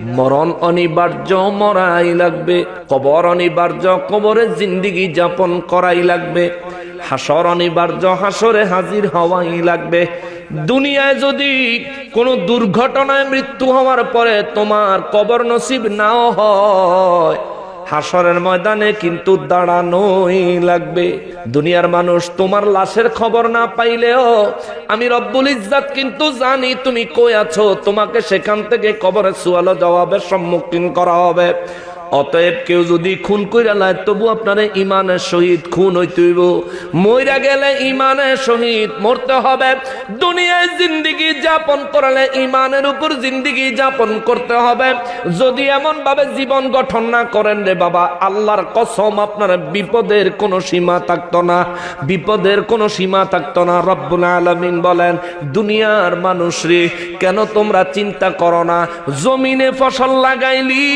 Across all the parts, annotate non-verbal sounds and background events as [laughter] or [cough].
মরণ অনিবার্য, মরাই লাগবে। কবর অনিবার্য, কবরে জিন্দিগি যাপন করাই লাগবে। হাসর অনিবার্য, হাসরে হাজির হওয়াই লাগবে। দুনিয়ায় যদি কোনো দুর্ঘটনায় মৃত্যু হওয়ার পরে তোমার কবর নসিব নাও হয় হাসরের ময়দানে কিন্তু দাঁড়ানোই লাগবে। দুনিয়ার মানুষ তোমার লাশের খবর না পাইলেও আমি রব্বুল ইজাত কিন্তু জানি তুমি কই আছো। তোমাকে সেখান থেকে কবরের সুয়ালো জবাবের সম্মুখীন করা হবে। অতএব কেউ যদি খুন কইরা লায়, তবু আপনারে ইমানের সহিত খুন হইতেইব মইরা গেলে ইমানের সহিত মরতে হবে। দুনিয়ায় জিন্দিগি যাপন করলে ইমানের উপর জিন্দিগি যাপন করতে হবে। যদি এমন ভাবে জীবন গঠন না করেন রে বাবা, আল্লাহর কসম আপনার বিপদের কোনো সীমা থাকতো না। বিপদের কোনো সীমা থাকতো না। রব্বুল আলামিন বলেন, দুনিয়ার মানুষ রে, কেন তোমরা চিন্তা করো না? জমিনে ফসল লাগাইলি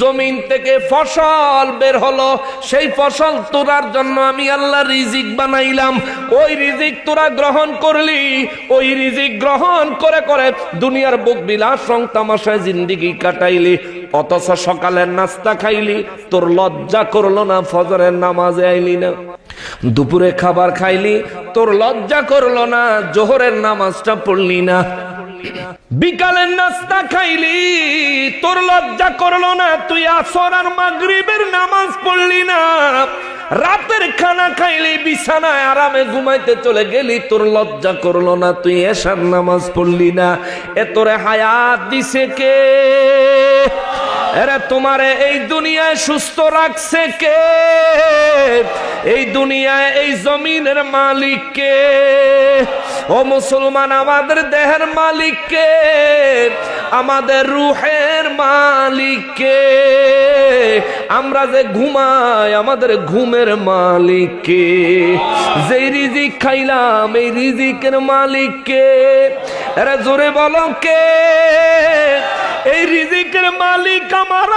জমিন থেকে ফসল বের হলো। সেই ফসল তোরার জন্য আমি আল্লাহ রিজিক বানাইলাম। ওই রিজিক তোরা গ্রহণ করলি। ওই রিজিক গ্রহণ করে করে দুনিয়ার বুক বিলাস রং তামাশায় জিন্দিগি কাটাইলি। অথচ সকালের নাস্তা খাইলি। তোর লজ্জা করল না, ফজরের নামাজে আইলি না। দুপুরে খাবার খাইলি। তোর লজ্জা করল না, জোহরের নামাজটা পড়লি না। বিকালের নাস্তা খাইলি, তোর লজ্জা করল না, তুই আসর আর মাগরিবের নামাজ পড়লি না। রাতের খানা খাইলি, বিছানায় আরামে ঘুমাইতে চলে গেলি, তোর লজ্জা করল না, তুই এসার নামাজ পড়লি না। এ তোরে হায়াত দিছে কে? এরে তোমারে এই দুনিয়ায় সুস্থ রাখছে কে? এই দুনিয়ায় এই জমিনের মালিক কে? ও মুসলমান, আমাদের দেহের মালিক কে? আমাদের রুহের মালিক কে? আমরা যে ঘুমাই, আমাদের ঘুমের মালিক কে? যেই রিজিক খাইলাম, এই রিজিকের মালিক কে? এরা জোরে বলো কে? এই রিজিকের মালিক আমার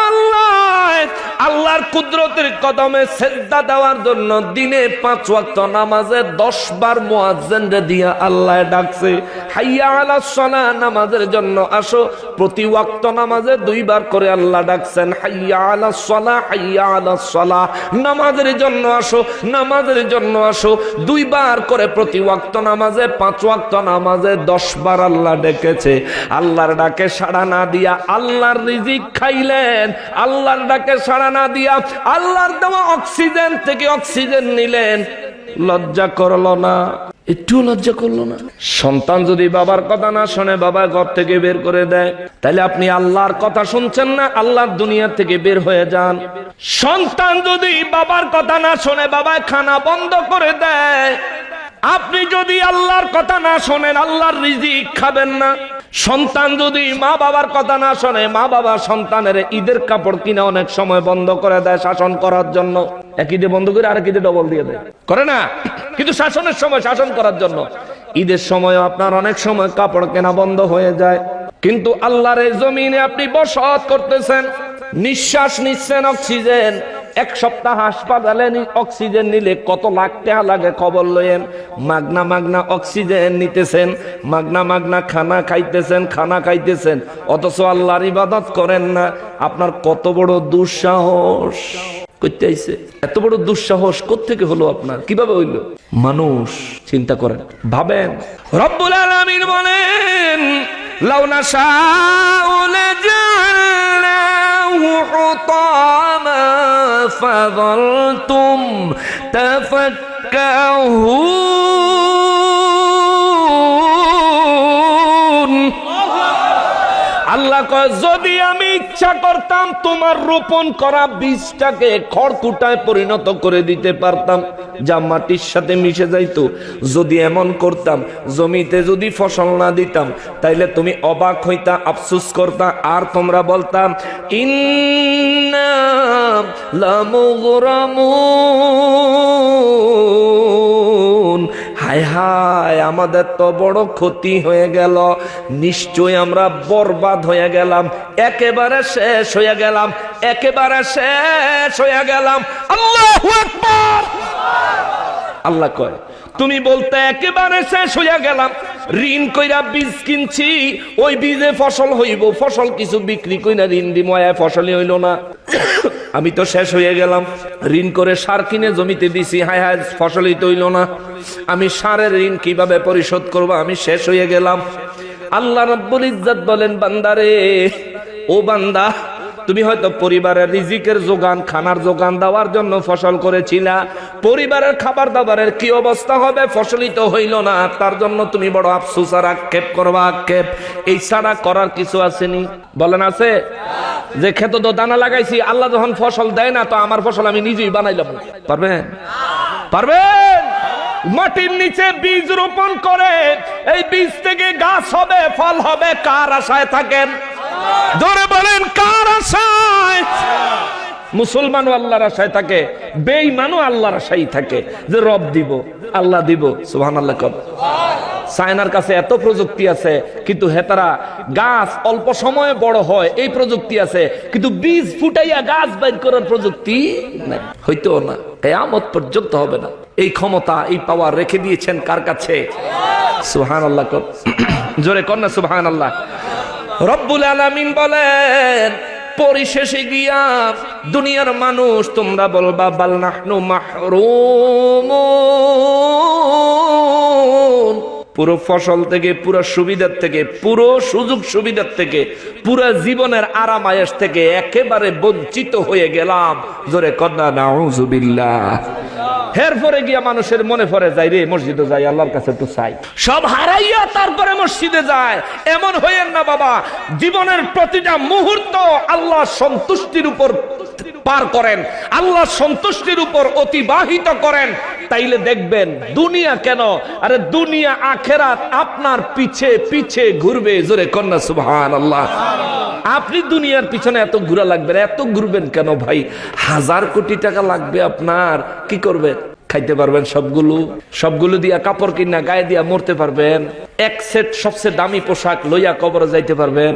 আল্লাহর কুদরতের কদমে সেজদা দেওয়ার জন্য দিনে পাঁচ ওয়াক্ত নামাজে দশ বার মুয়াজ্জিনরে দিয়া আল্লাহ ডাকছে, হাইয়া আলা সলা নামাজের জন্য আসো। প্রতি ওয়াক্ত নামাজে দুইবার করে আল্লাহ ডাকছেন, হাইয়া আলা সলা হাইয়া আলা সলা নামাজের জন্য আসো, নামাজের জন্য আসো। দুইবার করে প্রতি ওয়াক্ত নামাজে পাঁচ ওয়াক্ত নামাজে দশ বার আল্লাহ ডেকেছে। আল্লাহর ডাকে সাড়া না দিয়া আল্লাহর রিজিক খাইলেন। আল্লাহর ডাকে সাড়া না দিয়া আল্লাহর দেওয়া অক্সিজেন থেকে অক্সিজেন নিলেন। লজ্জা করল না। একটু লজ্জা করল না। সন্তান যদি বাবার কথা না শোনে, বাবা ঘর থেকে বের করে দেয়। তাহলে আপনি আল্লাহর কথা শুনছেন না? আল্লাহর দুনিয়া থেকে বের হয়ে যান। সন্তান যদি বাবার কথা না শোনে বাবা খানা বন্ধ করে দেয়। আপনি যদি আল্লাহর কথা না শোনেন, আল্লাহর রিজিক খাবেন না। সন্তান যদি মা বাবার কথা না শোনে, মা বাবা সন্তানের ঈদের কাপড় কিনা অনেক সময় বন্ধ করে দেয় শাসন করার জন্য। এক ঈদে বন্ধ করে আরেক ঈদে ডবল দিয়ে দেয়। করে না? কিন্তু শাসনের সময়, শাসন করার জন্য। ঈদের সময় আপনার অনেক সময় কাপড় কেনা বন্ধ হয়ে যায়। কিন্তু আল্লাহর জমিনে আপনি বসত করতেছেন, নিঃশ্বাস নিচ্ছেন অক্সিজেন। এক সপ্তাহ হাসপাতালে অক্সিজেন নিলে কত লাখ টাকা লাগে খবর লয়েন মাগনা মাগনা অক্সিজেন নিতেছেন, মাগনা মাগনা খানা খাইতেছেন খানা খাইতেছেন, অথচ আল্লাহর ইবাদত করেন না। আপনার কত বড় দুঃসাহস? এত বড় দুঃসাহস থেকে হলো আপনার? কীভাবে হইল? মানুষ চিন্তা করেন, ভাবেন, রব্বুল আলামিন বলেন লাউনা শাউলা جعلناه حطاما فظلتم تفكهون আল্লাহ কয় যদি আমি ইচ্ছা করতাম তোমার রোপণ করা বীজটাকে খড়কুটায় পরিণত করে দিতে পারতাম, যা মাটির সাথে মিশে যাইতো। যদি এমন করতাম, জমিতে যদি ফসল না দিতাম, তাইলে তুমি অবাক হইতা, আফসুস করতা, আর তোমরা বলতাম ইন্না লামুগরামুন। হায় হায়, আমাদের তো বড় ক্ষতি হয়ে গেল। নিশ্চয় আমরা বরবাদ হয়ে গেলাম। একেবারে শেষ হয়ে গেলাম। একেবারে শেষ হয়ে গেলাম। আল্লাহ আল্লাহ কয়, তুমি বলতে একেবারে শেষ হইয়া গেলাম। ঋণ কইরা বীজ কিনছি, ওই বীজে ফসল হইব। ফসল কিছু বিক্রি কইরা ঋণ দিব ফসলই হইল না। আমি তো শেষ হয়ে গেলাম। ঋণ করে সার কিনে জমিতে দিছি। হায় হায়, ফসলই তৈল না। আমি সারের ঋণ কীভাবে পরিশোধ করব? আমি শেষ হয়ে গেলাম। আল্লাহ রাব্বুল ইজ্জত বলেন বান্দারে ও বান্দা, তুমি হয়তো পরিবারের রিজিকের যোগান, খানার যোগান দেওয়ার জন্য ফসল করেছিলা। পরিবারের খাবার দাবারের কি অবস্থা হবে? ফসলই তো হইল না। তার জন্য তুমি বড় আফসোস আর আক্ষেপ করবা আক্ষেপ। এই ছাড়া করার কিছু আসেনি। বলেন, আছে? যে ক্ষেত তো দানা লাগাইছি, আল্লাহ যখন ফসল দেয় না, তো আমার ফসল আমি নিজেই বানাইলাম। পারবেন? পারবেন? মাটির নিচে বীজ রোপণ করে, এই বীজ থেকে গাছ হবে, ফল হবে, কার আশায় থাকেন? ধরে বলেন, কার আশায়? মুসলমানও আল্লাহর আশায় থাকে, বেঈমানও আল্লাহর আশাই থাকে যে রব দিব, আল্লাহ দিব সুহান আল্লাহ কর। চায়নার কাছে এত প্রযুক্তি আছে, কিন্তু হেতারা গাছ অল্প সময়ে বড় হয়, এই প্রযুক্তি আছে, কিন্তু বীজ ফুটাইয়া গাছ বাইর করার প্রযুক্তি নাই। হইতো না, কেয়ামত পর্যন্ত হবে না। এই ক্ষমতা, এই পাওয়ার রেখে দিয়েছেন কার কাছে? সুহান আল্লাহ [clears throat] জোরে না সুহান আল্লাহ রব্বুল আলামিন বলেন পরিশেষে গিয়া দুনিয়ার মানুষ তোমরা বলবা বাল নাহনু মাহরুম পুরো ফসল থেকে, পুরো সুবিধার থেকে, পুরো সুযোগ সুবিধার থেকে, পুরো জীবনের আরাম আয়েস থেকে একেবারে বঞ্চিত হয়ে গেলাম। জোরে কন্যা নাউজুবিল্লাহ হের পরে গিয়া মানুষের মনে পড়ে যায়, রে, মসজিদে যাই, আল্লাহর কাছে একটু চাই। সব হারাইয়া তারপরে মসজিদে যায়। এমন হইয়েন না বাবা, জীবনের প্রতিটা মুহূর্ত আল্লাহ সন্তুষ্টির উপর পার করেন, আল্লাহ সন্তুষ্টির উপর অতিবাহিত করেন। তাইলে দেখবেন দুনিয়া কেন? আরে দুনিয়া, আখেরাত আপনার পিছে পিছে ঘুরবে। জোরে কন্যা সুহান আল্লাহ আপনি দুনিয়ার পিছনে এত ঘুরা লাগবে এত ঘুরবেন কেন ভাই? হাজার কোটি টাকা লাগবে আপনার। কি করবে খাইতে পারবেন সবগুলো? সবগুলো দিয়া কাপড় কিনা, গায়ে দিয়া মরতে পারবেন? এক সেট সবচেয়ে দামি পোশাক লইয়া কবরে যাইতে পারবেন?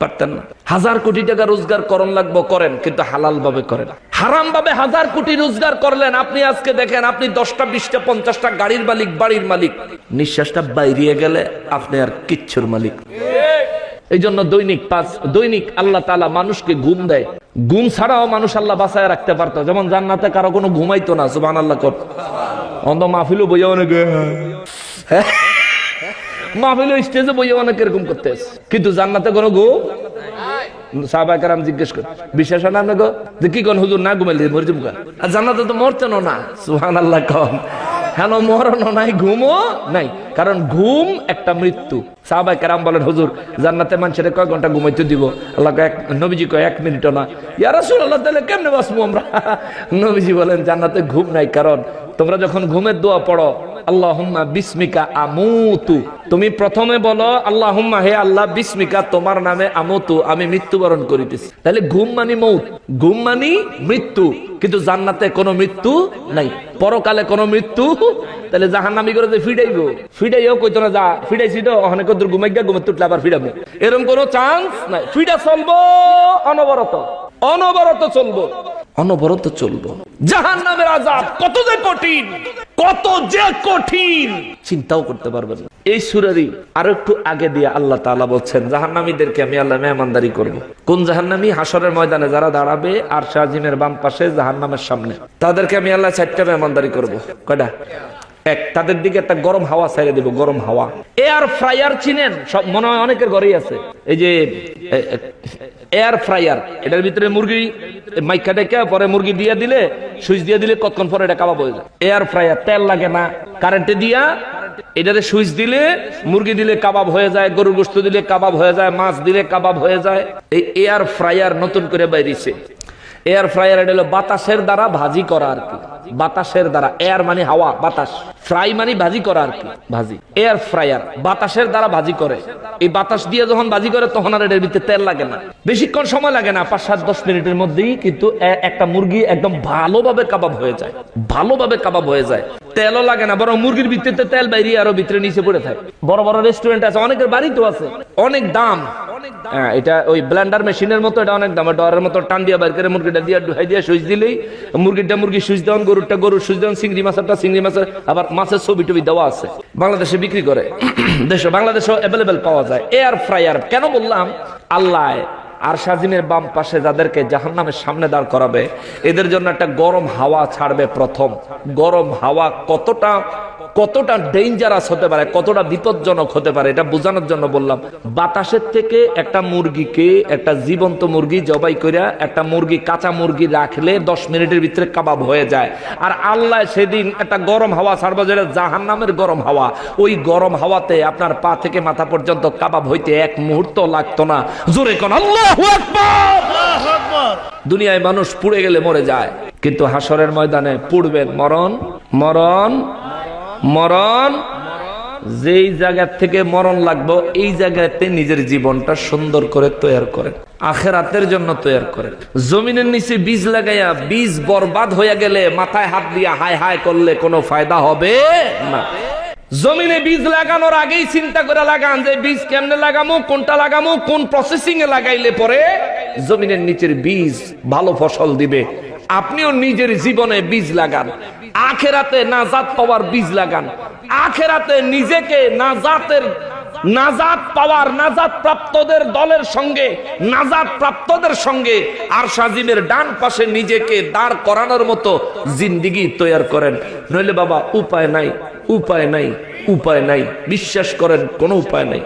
পারতেন না। হাজার কোটি টাকা রোজগার করন লাগবো, করেন, কিন্তু হালাল ভাবে করেন হারাম ভাবে হাজার কোটি রোজগার করলেন, আপনি আজকে দেখেন, আপনি দশটা, বিশটা, পঞ্চাশটা গাড়ির মালিক, বাড়ির মালিক। নিঃশ্বাসটা বাইরিয়ে গেলে আপনি আর কিচ্ছুর মালিক। এই জন্য দৈনিক পাঁচ, দৈনিক আল্লাহ তালা মানুষকে ঘুম দেয়। ঘুম ছাড়াও মানুষ আল্লাহ বাঁচায় রাখতে পারতো। যেমন জান্নাতে কারও কোনো ঘুমাইতো না সুবান আল্লাহ কর। অন্ধ মাহফিলও বইয়া অনেকে হ্যাঁ? মাহফিলও স্টেজে বইয়া অনেক এরকম করতে কিন্তু জান্নাতে কোনো ঘুম সাহবাকার জিজ্ঞেস কর, বিশ্বাস না আপনাকে? যে কি কোন হুজুর না ঘুমাইলে মরজুম আর জান্নাতে তো না সুহান আল্লাহ কম। নাই নাই? কারণ ঘুম একটা মৃত্যু। সাহাবাই কেরাম বলেন, হুজুর, জান্নাতে মানুষের কয় ঘণ্টা ঘুমাইতে দিব? আল্লাহ এক, নবীজি কয়, এক মিনিটও না। ইয়া রাসূল আল্লাহ তাহলে কেমনে বাঁচবো আমরা? [laughs] নবীজি বলেন, জান্নাতে ঘুম নাই, কারণ তোমরা যখন ঘুমের দোয়া পড়ো, আল্লাহুম্মা বিস্মিকা আমুতু। তুমি প্রথমে বলো, আল্লাহুম্মা হে আল্লাহ বিস্মিকা, তোমার নামে আমুতু, আমি মৃত্যুবরণ করিতেছি। তাহলে ঘুম মানি মৌত, ঘুম মানি মৃত্যু, কিন্তু জান্নাতে কোনো মৃত্যু নাই। পরকালে কোনো মৃত্যু, তাহলে জাহান্নামি করে যে ফিডাইবো ফিডাইও কইতো না, যা, ফিডাইছি তো অনেক দূর ঘুমাই গিয়া ঘুমে তুটলে আবার ফিডাবো এরকম কোনো চান্স নাই। ফিডা চলবো, অনবরত অনবরত চলবো। অনবরত চলব। জাহান নামের আজাব কত যে কঠিন কত যে কঠিন। চিন্তাও করতে পারবে না। এই সুরারি আরও একটু আগে দিয়ে আল্লাহ তালা বলছেন জাহান্নামীদেরকে আমি আল্লাহ মেহমানদারি করব। কোন জাহান্নামী? হাসরের ময়দানে যারা দাঁড়াবে আর শাহজিমের বাম পাশে জাহান্নামের সামনে তাদেরকে আমি আল্লাহ চারটা মেহমানদারি করব। কয়টা? এক, তাদের দিকে একটা গরম হাওয়া ছেড়ে দিব, গরম হাওয়া। এয়ার ফ্রায়ার চিনেন? সব মনে হয় অনেকের ঘরেই আছে। এই যে এয়ার ফ্রায়ার, এটার ভিতরে মুরগি মাইকা ডেকে পরে মুরগি দিয়ে দিলে, সুইচ দিয়ে দিলে কতক্ষণ পরে এটা কাবাব হয়ে যায়। এয়ার ফ্রায়ার, তেল লাগে না। কারেন্টে দিয়া এটাতে সুইচ দিলে, মুরগি দিলে কাবাব হয়ে যায়, গরুর গোস্ত দিলে কাবাব হয়ে যায়, মাছ দিলে কাবাব হয়ে যায়। এই এয়ার ফ্রায়ার নতুন করে বাইরেছে। এয়ার ফ্রায়ার এটা হলো বাতাসের দ্বারা ভাজি করা আর কি। বাতাসের দ্বারা এয়ার মানে হাওয়া বাতাস। ফ্রাই মানে ভাজি করা আর কি ভাজি। এয়ার ফ্রায়ার বাতাসের দ্বারা ভাজি করে। এই বাতাস দিয়ে যখন ভাজি করে তখন আর এটার ভিতরে তেল লাগে না। বেশিক্ষণ সময় লাগে না পাঁচ সাত দশ মিনিটের মধ্যেই কিন্তু একটা মুরগি একদম ভালোভাবে কাবাব হয়ে যায়। ভালোভাবে কাবাব হয়ে যায়। তেলও লাগে না বরং মুরগির ভিত্তিতে তেল বাইরে আরও ভিতরে নিচে পড়ে থাকে। বড় বড় রেস্টুরেন্ট আছে অনেকের বাড়িতেও আছে। অনেক দাম। হ্যাঁ, এটা ওই ব্লেন্ডার মেশিনের মতো এটা অনেক দাম। ডরের মতো টান দিয়ে বাইর করে মুরগিটা দিয়ে ঢুকাই দিয়ে সুইচ দিলেই মুরগিটা মুরগি সুইচ দেওয়ান গরু গরুরটা গরুর সুজন চিংড়ি মাছেরটা চিংড়ি মাছের, আবার মাছের ছবি টবি দেওয়া আছে। বাংলাদেশে বিক্রি করে। [coughs] দেশে বাংলাদেশে অ্যাভেলেবেল পাওয়া যায়। এয়ার ফ্রায়ার কেন বললাম? আল্লাহ আর সাজিনের বাম পাশে যাদেরকে জাহান নামের সামনে দাঁড় করাবে, এদের জন্য একটা গরম হাওয়া ছাড়বে প্রথম। গরম হাওয়া কতটা কতটা ডেঞ্জারাস হতে পারে, কতটা বিপজ্জনক হতে পারে, এটা বোঝানোর জন্য বললাম। বাতাসের থেকে একটা মুরগিকে, একটা জীবন্ত মুরগি জবাই করে একটা মুরগি, কাঁচা মুরগি রাখলে দশ মিনিটের ভিতরে কাবাব হয়ে যায়। আর আল্লাহ সেদিন একটা গরম হাওয়া ছাড়বে যেটা জাহান নামের গরম হাওয়া। ওই গরম হাওয়াতে আপনার পা থেকে মাথা পর্যন্ত কাবাব হইতে এক মুহূর্ত লাগতো না। জোরে কোন আল্লাহ! দুনিয়ায় মানুষ পুড়ে গেলে মরে যায়। কিন্তু হাসরের ময়দানে পুড়বেন মরণ মরণ মরণ। যেই জায়গা থেকে মরণ লাগবো এই জায়গাতে নিজের জীবনটা সুন্দর করে তৈরি করেন। আখেরাতের জন্য তৈরি করেন। জমিনের নিচে বীজ লাগাইয়া বীজ বরবাদ হয়ে গেলে মাথায় হাত দিয়া হায় হায় করলে কোনো ফায়দা হবে না। জমিনে বীজ লাগানোর আগেই চিন্তা করে লাগান যে বীজ কেমনে লাগামো, কোনটা লাগামো, কোন প্রসেসিং এ লাগাইলে পরে জমিনের নিচের বীজ ভালো ফসল দিবে। আপনিও নিজের জীবনে বীজ লাগান। আখেরাতে নাজাত পাওয়ার বীজ লাগান। আখেরাতে নিজেকে নাজাতের নাজাত পাওয়ার, নাজাত প্রাপ্তদের দলের সঙ্গে, নাজাত প্রাপ্তদের সঙ্গে আর সাজিমের ডান পাশে নিজেকে দাঁড় করানোর মতো জিন্দিগি তৈয়ার করেন। নইলে বাবা, উপায় নাই উপায় নাই উপায় নাই। বিশ্বাস করেন, কোনো উপায় নাই।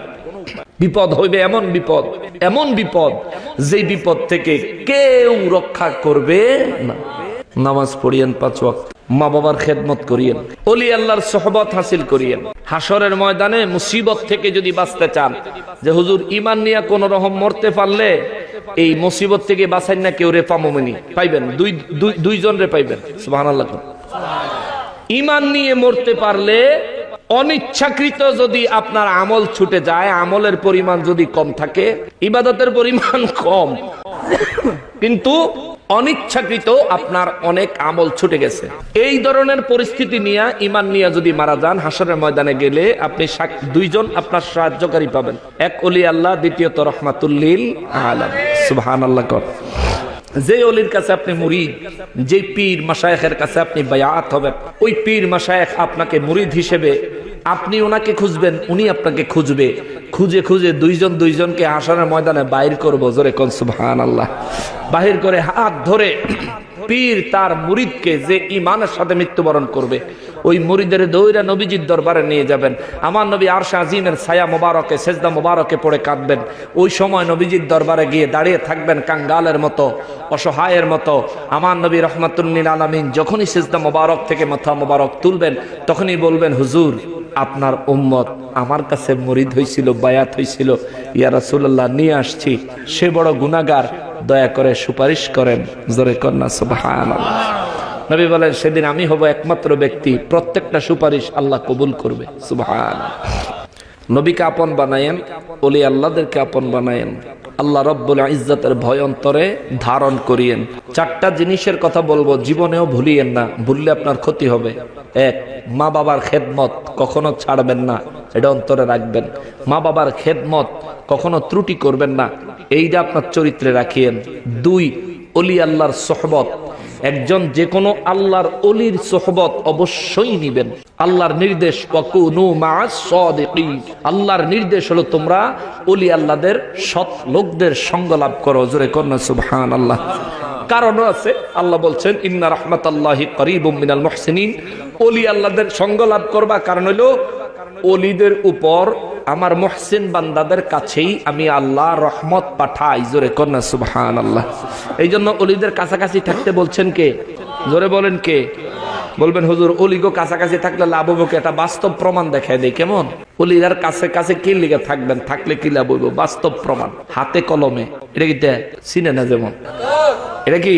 বিপদ হইবে এমন বিপদ এমন বিপদ যে বিপদ থেকে কেউ রক্ষা করবে না। নামাজ পড়িয়েন পাঁচ ওয়াক্ত। মা বাবার খেদমত করিয়েন। অলি আল্লাহর সহবত হাসিল করিয়েন। হাসরের ময়দানে মুসিবত থেকে যদি বাঁচতে চান, যে হুজুর ইমান নিয়ে কোন রকম মরতে পারলে, এই মুসিবত থেকে বাঁচাই না কেউ রে পামমিনি পাইবেন? দুই, দুই- দুইজন রে পাইবেন? সুবহানাল্লাহ ইমান নিয়ে মরতে পারলে, অনিচ্ছাকৃত যদি আপনার আমল ছুটে যায়, আমলের পরিমাণ যদি কম থাকে, ইবাদতের পরিমাণ কম। কিন্তু অনিচ্ছাকৃত আপনার অনেক আমল ছুটে গেছে। এই ধরনের পরিস্থিতি নিয়ে ইমান নিয়ে যদি মারা যান হাসরের ময়দানে গেলে আপনি দুইজন আপনার সাহায্যকারী পাবেন। এক অলি আল্লাহ, দ্বিতীয়ত রহমাতুল্লিল আলম সুবহান আল্লাহ কর। যে অলির কাছে আপনি মুরিদ যে পীর মাসায়েখের কাছে আপনি বায়াত হবেন, ওই পীর মাসায়েখ আপনাকে মুরিদ হিসেবে আপনি ওনাকে খুঁজবেন, উনি আপনাকে খুঁজবে। খুঁজে খুঁজে দুইজন দুইজনকে হাসানের ময়দানে বাইর করব। জোরে কোন সুবহান আল্লাহ বাহির করে হাত ধরে পীর তার মুরিদকে যে ইমানের সাথে মৃত্যুবরণ করবে, ওই মুরিদের দৌড়া নবীজির দরবারে নিয়ে যাবেন। আমার নবী আরশা আজিমের ছায়া মোবারকে, সেজদা মোবারকে পড়ে কাঁদবেন। ওই সময় নবীজির দরবারে গিয়ে দাঁড়িয়ে থাকবেন কাঙ্গালের মতো, অসহায়ের মতো। আমার নবী রহমাতুল্লিল আলমিন যখনই সেজদা মোবারক থেকে মাথা মোবারক তুলবেন, তখনই বলবেন, হুজুর আপনার উম্মত আমার কাছে মরিদ হয়েছিল বায়াত হয়েছিল ইয়া রাসূলুল্লাহ, নিয়ে আসছি। সে বড় গুনাগার দয়া করে সুপারিশ করেন। জোরে কন্যা, সুবহানাল্লাহ। নবী বলেন, সেদিন আমি হব একমাত্র ব্যক্তি, প্রত্যেকটা সুপারিশ আল্লাহ কবুল করবে। সুবহান নবীকে আপন বানায়েন ওলি আল্লাহদেরকে আপন বানায়েন। আল্লাহ রব্বুল ইজ্জতের ভয় অন্তরে ধারণ করিয়েন। চারটা জিনিসের কথা বলব, জীবনেও ভুলিয়েন না, ভুললে আপনার ক্ষতি হবে। এক মা বাবার খেদমত কখনো ছাড়বেন না, এটা অন্তরে রাখবেন। মা বাবার খেদমত কখনো ত্রুটি করবেন না, এইটা আপনার চরিত্রে রাখিয়েন। দুই, অলি আল্লাহর সহবত। একজন যে কোনো আল্লাহর অলির সোহবত অবশ্যই নিবেন। আল্লাহর নির্দেশ। আল্লাহর নির্দেশ হলো তোমরা অলি আল্লাহদের সৎ লোকদের সঙ্গ লাভ করো। জোরে কন্যা সুবহান আল্লাহ কারণও আছে। আল্লাহ বলছেন, ইন্না রহমত আল্লাহ মিনাল মুহসিনিন। অলি আল্লাহদের সঙ্গ লাভ করবা কারণ হলো অলিদের উপর আমার মহসেন বান্দাদের কাছেই আমি আল্লাহ রহমত পাঠাই। জোরে কন্যা সুবহান আল্লাহ এই জন্য অলিদের কাছাকাছি থাকতে বলছেন কে? জোরে বলেন কে? বলবেন, হুজুর, অলিগো কাছাকাছি থাকলে লাভ হব কি? একটা বাস্তব প্রমাণ দেখায় দেয় কেমন? অলিরার কাছে কাছে কি লিগে থাকবেন, থাকলে কি লাভ হইব? বাস্তব প্রমাণ, হাতে কলমে। এটা কি? চিনে না যেমন। এটা কি?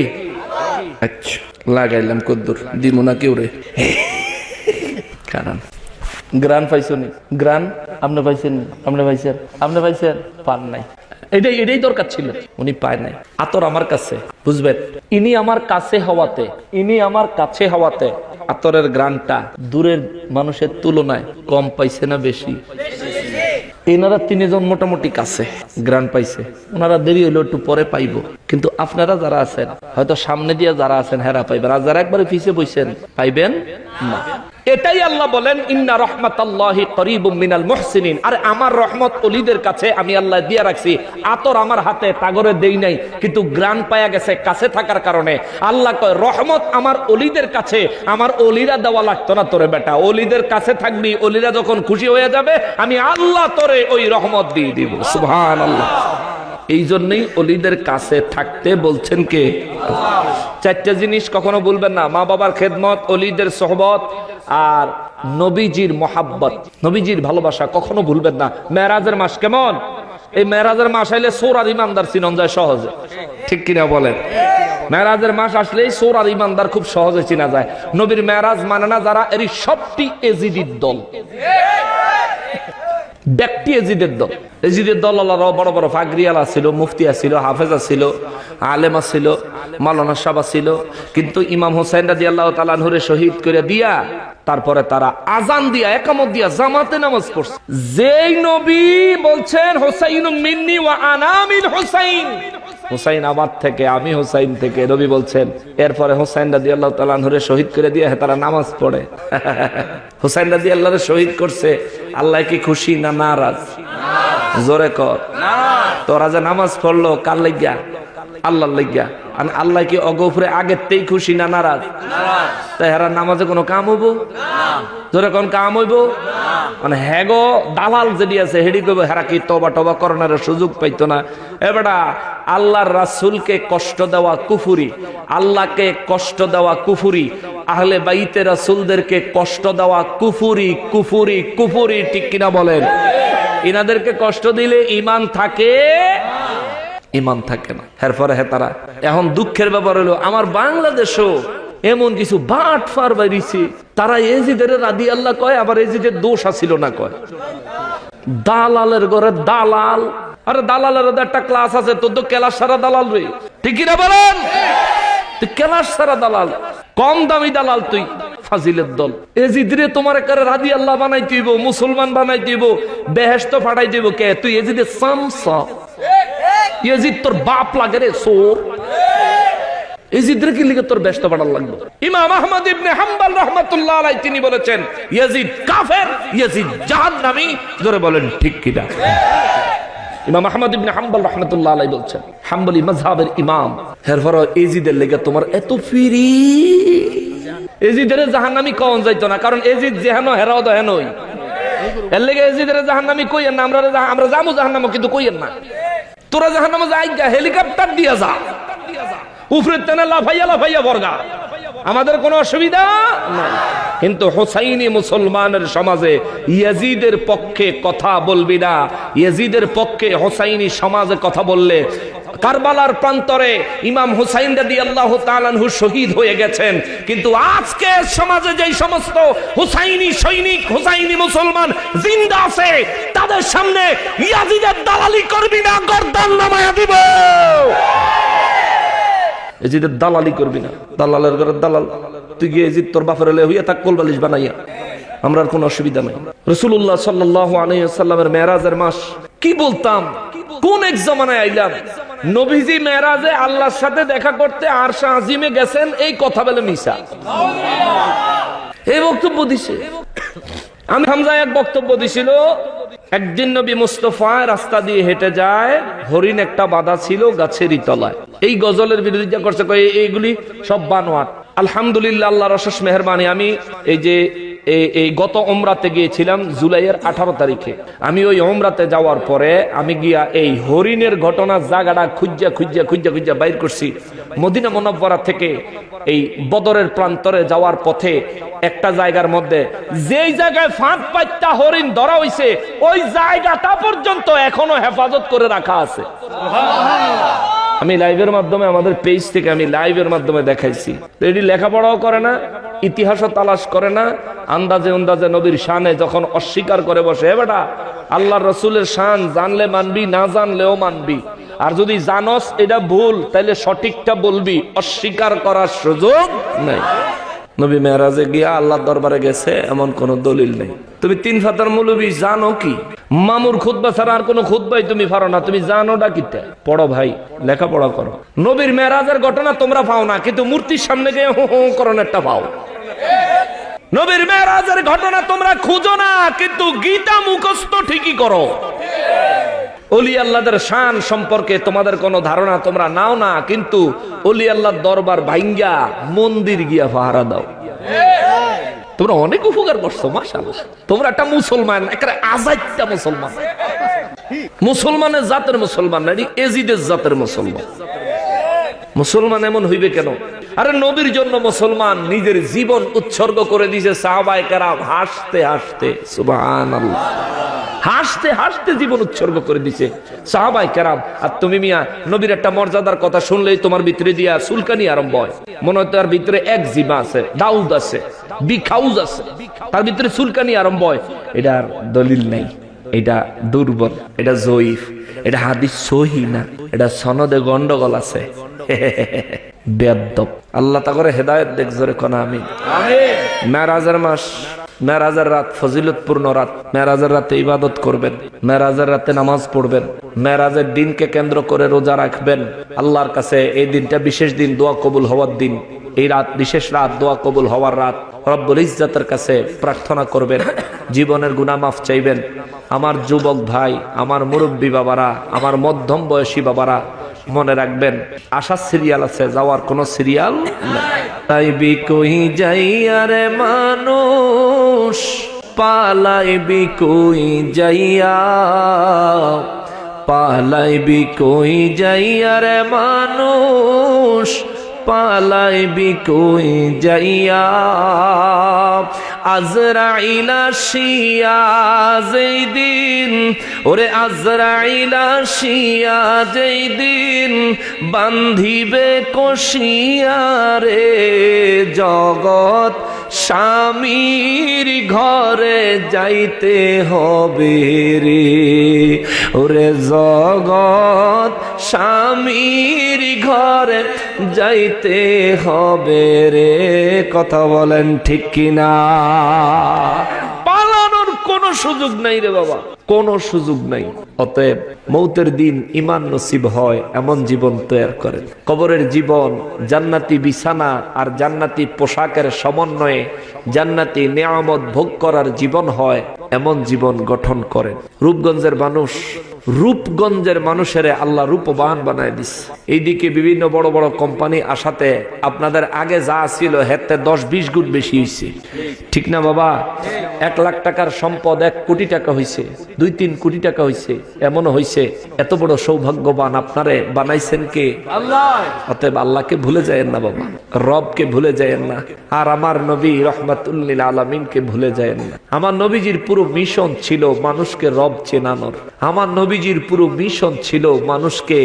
আচ্ছা লাগাইলাম কদ্দুর, দিমু না কেউ রে। কারণ গ্রান পাইছনি গ্রান আপনি পাইছেন আপনি পাইছেন? আপনি পাইছেন? পান নাই। এটাই এটাই দরকার ছিল। উনি পায় নাই। আতর আমার কাছে, বুঝবেন? ইনি আমার কাছে হওয়াতে, ইনি আমার কাছে হওয়াতে আতরের গ্রানটা দূরের মানুষের তুলনায় কম পাইছে না বেশি? এনারা তিনজন মোটামুটি কাছে গ্রান্ট পাইছে। ওনারা দেরি হইল একটু পরে পাইব। কিন্তু আপনারা যারা আছেন, হয়তো সামনে দিয়ে যারা আছেন হেরা পাইবেন। আর যারা একবারে পিছিয়ে বইছেন, পাইবেন না। এটাই আল্লাহ বলেন, ইন্না রহমাতাল্লাহি করিবুম মিনাল মুহসিনিন। আরে আমার রহমত অলিদের কাছে আমি আল্লাহ দিয়ে রাখছি। আতর আমার হাতে তাগরে দেই নাই, কিন্তু গ্রান পায়া গেছে কাছে থাকার কারণে। আল্লাহ কয়, রহমত আমার অলিদের কাছে, আমার অলিরা দেওয়া লাগতো না তোরে বেটা। অলিদের কাছে থাকবি, অলিরা যখন খুশি হয়ে যাবে, আমি আল্লাহ তোরে ওই রহমত দিয়ে দিব। সুবহান আল্লাহ এই জন্যই অলিদের কাছে থাকতে বলছেন কে? চারটা জিনিস কখনো বলবেন না। মা বাবার খেদমত, অলিদের সহবত আর নবীজির মহাব্বত। নবীজির ভালোবাসা কখনো ভুলবেন না। মেরাজের মাস কেমন? এই মেরাজের মাস আইলে সোরার ইমানদার চিনন যায় সহজে। ঠিক কিনা বলেন? মেরাজের মাস আসলেই সোরার ইমানদার খুব সহজে চিনা যায়। নবীর মেরাজ মানে না যারা এরই সবটি এজিডির দল। ব্যক্তি এজিদের দল। এজিদের দল আল্লাহর বড় বড় ফাগরিয়ালা ছিল মুফতিয়া ছিল হাফেজা ছিল আলেমা ছিল মালানা সাবা ছিল কিন্তু ইমাম হোসেন রাজি আল্লাহ তালানহুরে শহীদ করে দিয়া, তারপরে তারা আজান দিয়া, একামত দিয়া জামাতে নামাজ পড়ছে। যেই নবী বলছেন, হোসাইন মিন্নি ওয়া আনামিন হোসাইন। হুসাইন আমার থেকে, আমি হুসাইন থেকে, নবী বলছেন, এরপরে হুসাইন রাজি আল্লাহ তালানহুরে শহীদ করে দিয়ে তারা নামাজ পড়ে। [laughs] হুসাইন রাজি আল্লাহরে শহীদ করছে আল্লাহ কি খুশি না নারাজ? জোরে কর। তোরা যে নামাজ পড়ল কার লাগিয়া? আল্লাহর লাগিয়া আর আল্লাহ কি অগফরে আগের তেই খুশি না নারাজ? তাই হেরা নামাজে কোনো কাম হইব? জোরে কোন কাম হইব? মানে হ্যাগো দালাল যেটি আছে, হেডি কইব, হেরা কি তবা টবা করণের সুযোগ পাইতো না? এবারটা আল্লাহর রাসূলকে কষ্ট দেওয়া কুফুরি, আল্লাহকে কষ্ট দেওয়া কুফুরি, আহলে বাইতে রাসূলদেরকে কষ্ট দেওয়া কুফুরি কুফুরি কুফুরি ঠিক কিনা বলেন? ইনাদেরকে কষ্ট দিলে ইমান থাকে ইমান থাকে না। এরপরে হে তারা, এখন দুঃখের ব্যাপার হলো, আমার বাংলাদেশও এমন কিছু বাট ফার বাইরিছে তারা এজিদের রাদি আল্লাহ কয়, আবার এজিদের দোষ আসিল না কয়। দালালের ঘরে দালাল। আরে দালালের একটা ক্লাস আছে, তোর তো কেলাস সারা দালাল রে। ঠিক না বলেন? তুই কেলাস সারা দালাল। কম দামি দালাল তুই, ফাজিলের দল। এজিদরে তোমার একারে রাদি আল্লাহ বানাই দিব, মুসলমান বানাই দিব বেহেস্ত ফাটাই দিব। কে? তুই এজিদের সামসা। ইয়াজিদ তোর বাপ লাগে রে সোর ইমাম তিনি বলেছেন ঠিক কিনা? লেগে তোমার এত ফিরি। এজিদের জাহান্নামী কখন যাইতো না? কারণ এজিদ যেহেন হেরাও তো হেনই এর লেগে এজিদের জাহান্নামী কইয়েন না, আমরা আমরা যাব জাহান্নামও কিন্তু কইয়েন না। তোরা যখন আমার হেলিকপ্টার দিয়ে যা। উফরের তেনে লাফাইয়া লাফাইয়া বর্গা। আমাদের কোনো অসুবিধা নাই। কিন্তু হোসাইনি মুসলমানের সমাজে ইয়াজিদের পক্ষে কথা বলবি না। ইয়াজিদের পক্ষে হোসাইনি সমাজে কথা বললে কারবালার প্রান্তরে ইমাম হুসাইন দাদি আল্লাহ তালানহু শহীদ হয়ে গেছেন। কিন্তু আজকে সমাজে যেই সমস্ত হুসাইনি সৈনিক, হুসাইনি মুসলমান জিন্দা আছে, তাদের সামনে ইয়াজিদের দালালি করবি না, গর্দান নামায়া দিব। এজিদের দালালি করবি না, দালালের ঘরে দালাল। তুই গিয়ে এজিদ তোর বাপের হইয়া থাক, কোলবালিশ বানাইয়া। আমরা আর কোনো অসুবিধা নাই। রসুল্লাহ সাল্লাহ আলাইসাল্লামের মেয়েরাজের মাস, কি বলতাম? কোন এক জমানায় আইলাম নবীজি মেয়েরাজে আল্লাহর সাথে দেখা করতে আর আজিমে গেছেন, এই কথা বলে মিশা। এই বক্তব্য দিছে। আমি হামজা এক বক্তব্য দিছিল, একদিন নবী মুস্তফা রাস্তা দিয়ে হেঁটে যায়, হরিণ একটা বাধা ছিল গাছেরই তলায়। এই গজলের বিরোধিতা করছে এইগুলি সব বানোয়াট। আলহামদুলিল্লাহ আল্লাহ রসস মেহরবানি। আমি এই যে এই- গত ওমরাতে গিয়েছিলাম জুলাইয়ের আঠারো তারিখে। আমি ওই ওমরাতে যাওয়ার পরে আমি গিয়া এই হরিণের ঘটনার জায়গাটা খুঁজা খুঁজা খুঁজা খুঁজা বাইর করছি। মদিনা মনব্বরা থেকে এই বদরের প্রান্তরে যাওয়ার পথে একটা জায়গার মধ্যে যেই জায়গায় ফাঁদ পাইতা হরিণ ধরা হইছে, ওই জায়গাটা পর্যন্ত এখনও হেফাজত করে রাখা আছে। আমি লাইভের মাধ্যমে আমাদের পেজ থেকে আমি লাইভের মাধ্যমে দেখাইছি। তো এটি লেখাপড়াও করে না, ইতিহাসও তালাশ করে না। আন্দাজে আন্দাজে নবীর শানে যখন অস্বীকার করে বসে বেটা আল্লাহ রসুলের শান জানলে মানবি, না জানলেও মানবি। আর যদি জানস, এটা ভুল তাহলে সঠিকটা বলবি। অস্বীকার করার সুযোগ নাই। নবী মেহরাজে গিয়া আল্লাহ দরবারে গেছে, এমন কোন দলিল নেই। তুমি তিন ফাতার মৌলবী জানো কি? মামুর খুদ্া ছাড়া আর কোন খুদ্াই তুমি পারো না, তুমি জানো ডাকিতে। পড়ো ভাই, লেখাপড়া করো। নবীর মেহরাজের ঘটনা তোমরা পাও না, কিন্তু মূর্তির সামনে গিয়ে হো হো করণ একটা পাও। নবীর মেহরাজের ঘটনা তোমরা খুঁজো না, কিন্তু গীতা মুখস্থ ঠিকই করো। অলি আল্লাহদের শান সম্পর্কে তোমাদের কোনো ধারণা তোমরা নাও না, কিন্তু অলি আল্লাহর দরবার ভাইঙ্গা মন্দির গিয়া পাহারা দাও। তোমরা অনেক উপকার করছ মাসাল তোমরা একটা মুসলমান একটা আজাইটা মুসলমান। মুসলমানের জাতের মুসলমান না, এজিদের জাতের মুসলমান। মুসলমান এমন হইবে কেন? আরে নবীর জন্য মুসলমান নিজের জীবন উৎসর্গ করে দিয়েছে সাহাবায়ে কেরাম হাসতে হাসতে, সুবহানাল্লাহ। হাসতে হাসতে জীবন উৎসর্গ করে দিছে সাহাবাই কেরাম। আর তুমি মিয়া, নবীর একটা মর্যাদার কথা শুনলেই তোমার ভিতরে দিয়া সুলকানি আরম্ভ হয়। মনে হয় তার ভিতরে এক জিবা আছে, দাউদ আছে, বিখাউজ আছে। তার ভিতরে সুলকানি আরম্ভ হয়। এটার দলিল নেই। এটা দুর্বল, এটা জয়ীফ, এটা হাদিস সহি না। এটা সনদে গন্ডগোল আছে। [laughs] বেদ্যপ আল্লাহ তা করে হেদায়ত দেখ জোরে কোনা আমি মেরাজের মাস মেরাজের রাত ফজিলতপূর্ণ রাত। মেরাজের রাতে ইবাদত করবেন মেরাজের রাতে নামাজ পড়বেন মেরাজের দিনকে কেন্দ্র করে রোজা রাখবেন। আল্লাহর কাছে এই দিনটা বিশেষ দিন দোয়া কবুল হওয়ার দিন। এই রাত বিশেষ রাত দোয়া কবুল হওয়ার রাত। রব্বুল ইজ্জাতের কাছে প্রার্থনা করবেন জীবনের গুনাহ মাফ চাইবেন। আমার যুবক ভাই আমার মুরব্বী বাবারা আমার মধ্যম বয়সী বাবারা মনে রাখবেন, আশা সিরিয়াল আছে, যাওয়ার কোন সিরিয়াল তাইবি কই যাইয়া রে মানুষ? পালাইবি কই যাইয়া? পালাইবি কই যাইয়া রে মানুষ? পালাইবি কই যাইয়া? আজরাইলা শিয়া যেই দিন ওরে আজরাইলা শিয়া যেই দিন বান্ধিবে কষিয়া রে জগৎ স্বামীর ঘরে যাইতে হবে রে। ওরে জগৎ স্বামীর ঘরে যাইতে হবে রে। কথা বলেন ঠিক কিনা? পালানোর কোনো সুযোগ নাই রে বাবা। কোনো সুযোগ নাই। অতএব মৌতের দিন ইমান নসিব হয়, এমন জীবন তৈরি করেন। কবরের জীবন জান্নাতি বিছানা আর জান্নাতি পোশাকের সমন্বয়ে জান্নাতি নিয়ামত ভোগ করার জীবন হয়, এমন জীবন গঠন করেন। রূপগঞ্জের মানুষ রূপগঞ্জের মানুষের আল্লাহ রূপবান বানায় দিস। এইদিকে বিভিন্ন বড় বড় কোম্পানি আসাতে আপনাদের আগে যা ছিল হেতে দশ বিশ গুণ বেশি হয়েছে ঠিক না বাবা? এক লাখ টাকার সম্পদ এক কোটি টাকা হয়েছে দুই তিন কোটি টাকা হয়েছে এমনও হয়েছে এত বড় সৌভাগ্যবান আপনারে বানাইছেন কে? অতএব আল্লাহকে ভুলে যায়েন না বাবা। রবকে ভুলে যায়েন না। আর আমার নবী রহমাতুল্লিল আলমিনকে ভুলে যায়েন না। আমার নবীজির পুরো মিশন ছিল মানুষকে রব চেনানোর। আমার নবীজির পুরো মিশন ছিল মানুষকে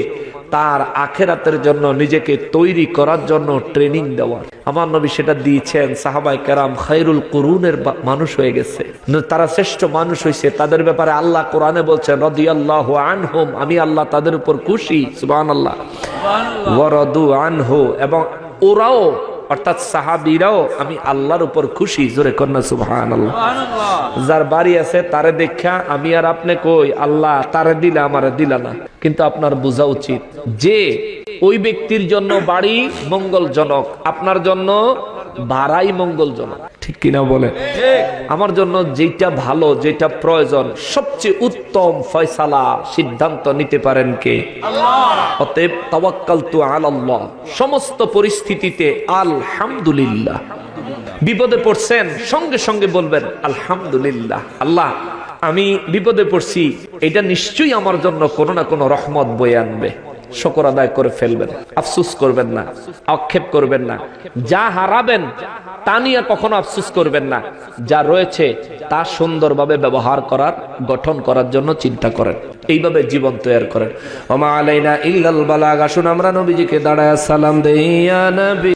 তার আখেরাতের জন্য নিজেকে তৈরি করার জন্য ট্রেনিং দেওয়ার। আমার নবী সেটা দিয়েছেন সাহাবাই কেরাম খাইরুল করুনের মানুষ হয়ে গেছে। তারা শ্রেষ্ঠ মানুষ হয়েছে তাদের ব্যাপারে আল্লাহ কোরআনে বলছেন রদি আল্লাহ আনহুম আমি আল্লাহ তাদের উপর খুশি সুবান আল্লাহ ওয়ারদু আনহু এবং ওরাও অর্থাৎ সাহাবিরাও আমি আল্লাহর উপর খুশি জোরে কন্যা সুহান আল্লাহ যার বাড়ি আছে তারে দেখা আমি আর আপনি কই? আল্লাহ তারে দিলে আমারে দিলা না। কিন্তু আপনার বোঝা উচিত যে ওই ব্যক্তির জন্য বাড়ি মঙ্গলজনক। আপনার জন্য ভাড়াই মঙ্গলজনক। ঠিক কিনা বলে? আমার জন্য যেটা ভালো যেটা প্রয়োজন সবচেয়ে উত্তম ফয়সালা সিদ্ধান্ত নিতে পারেন কে? অতএব তাওয়াক্কাল তু আল্লাহ সমস্ত পরিস্থিতিতে আলহামদুলিল্লাহ। বিপদে পড়ছেন সঙ্গে সঙ্গে বলবেন আলহামদুলিল্লাহ। আল্লাহ আমি বিপদে পড়ছি এটা নিশ্চয়ই আমার জন্য কোনো না কোনো রহমত বয়ে আনবে। শকর আদায় করে ফেলবেন। আফসুস করবেন না, আক্ষেপ করবেন না। যা হারাবেন, তা নিয়ে কখনো আফসুস করবেন না। যা রয়েছে, তা সুন্দরভাবে ব্যবহার করার, গঠন করার জন্য চিন্তা করেন। এইভাবে জীবন তৈরি করেন। ওমা আলাইনা ইল্লাল বালাগ। আসুন আমরা নবীজিকে দাঁড়ায় সালাম দেইয়া নবী।